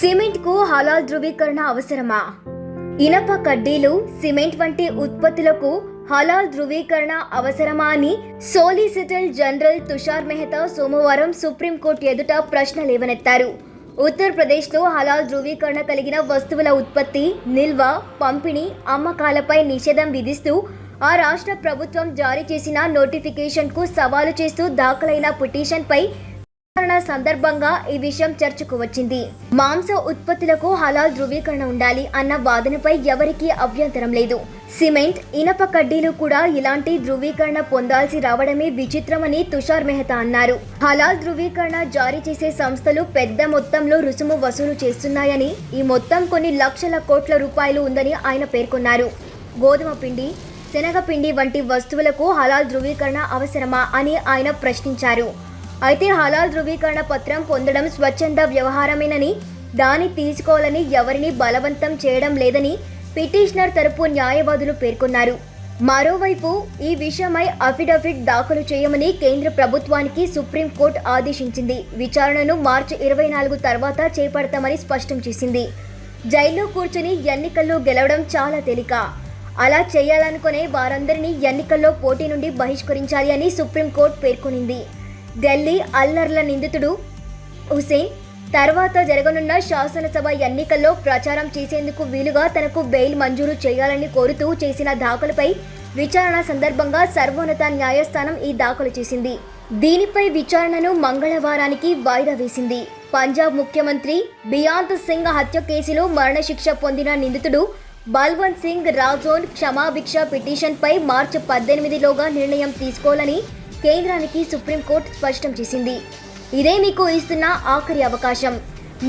సిమెంట్కు హలాల్ ధృవీకరణ అవసరమా? ఇనప కడ్డీలు సిమెంట్ వంటి ఉత్పత్తులకు హలాల్ ధృవీకరణ అవసరమా అని సోలిసిటర్ జనరల్ తుషార్ మెహతా సోమవారం సుప్రీంకోర్టు ఎదుట ప్రశ్న లేవనెత్తారు. ఉత్తరప్రదేశ్లో హలాల్ ధృవీకరణ కలిగిన వస్తువుల ఉత్పత్తి నిల్వ పంపిణీ అమ్మకాలపై నిషేధం విధిస్తూ ఆ రాష్ట్ర ప్రభుత్వం జారీ చేసిన నోటిఫికేషన్కు సవాలు చేస్తూ దాఖలైన పిటిషన్పై విచారణ సందర్భంగా ఈ విషయం చర్చకు వచ్చింది. మాంస ఉత్పత్తులకు హలాల్ ధృవీకరణ ఉండాలి అన్న వాదనపై ఎవరికీ అభ్యంతరం లేదు. సిమెంట్ ఇనప కడ్డీలు కూడా ఇలాంటి ధృవీకరణ పొందాల్సి రావడమే విచిత్రమని తుషార్ మెహతా అన్నారు. హలాల్ ధృవీకరణ జారీ చేసే సంస్థలు పెద్ద మొత్తంలో రుసుము వసూలు చేస్తున్నాయని ఈ మొత్తం కొన్ని లక్షల కోట్ల రూపాయలు ఉందని ఆయన పేర్కొన్నారు. గోధుమ పిండి శనగపిండి వంటి వస్తువులకు హలాల్ ధృవీకరణ అవసరమా అని ఆయన ప్రశ్నించారు. అయితే హలాల్ ధృవీకరణ పత్రం పొందడం స్వచ్ఛంద వ్యవహారమేనని దాన్ని తీసుకోవాలని ఎవరిని బలవంతం చేయడం లేదని పిటిషనర్ తరపు న్యాయవాదులు పేర్కొన్నారు. మరోవైపు ఈ విషయమై అఫిడవిట్ దాఖలు చేయమని కేంద్ర ప్రభుత్వానికి సుప్రీంకోర్టు ఆదేశించింది. విచారణను మార్చి ఇరవై నాలుగు తర్వాత చేపడతామని స్పష్టం చేసింది. జైల్లో కూర్చుని ఎన్నికల్లో గెలవడం చాలా తేలిక. అలా చేయాలనుకునే వారందరినీ ఎన్నికల్లో పోటీ నుండి బహిష్కరించాలి అని సుప్రీంకోర్టు పేర్కొనింది. ఢిల్లీ అల్లర్ల నిందితుడు హుసేన్ తర్వాత జరగనున్న శాసనసభ ఎన్నికల్లో ప్రచారం చేసేందుకు వీలుగా తనకు బెయిల్ మంజూరు చేయాలని కోరుతూ చేసిన దాఖలుపై విచారణ సందర్భంగా సర్వోన్నత న్యాయస్థానం ఈ దాఖలు చేసింది. దీనిపై విచారణను మంగళవారానికి వాయిదా వేసింది. పంజాబ్ ముఖ్యమంత్రి బియాంత్ సింగ్ హత్య కేసులో మరణశిక్ష పొందిన నిందితుడు బల్వంత్ సింగ్ రాజోన్ క్షమాభిక్ష పిటిషన్పై మార్చి పద్దెనిమిదిలోగా నిర్ణయం తీసుకోవాలని కేంద్రానికి సుప్రీంకోర్టు స్పష్టం చేసింది. ఇదే మీకు ఇస్తున్న ఆఖరి అవకాశం.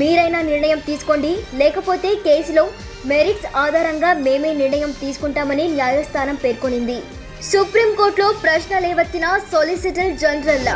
మీరైనా నిర్ణయం తీసుకోండి. లేకపోతే కేసులో మెరిట్స్ ఆధారంగా మేమే నిర్ణయం తీసుకుంటామని న్యాయస్థానం పేర్కొనింది. సుప్రీంకోర్టులో ప్రశ్న లేవత్తిన సొలిసిటర్ జనరల్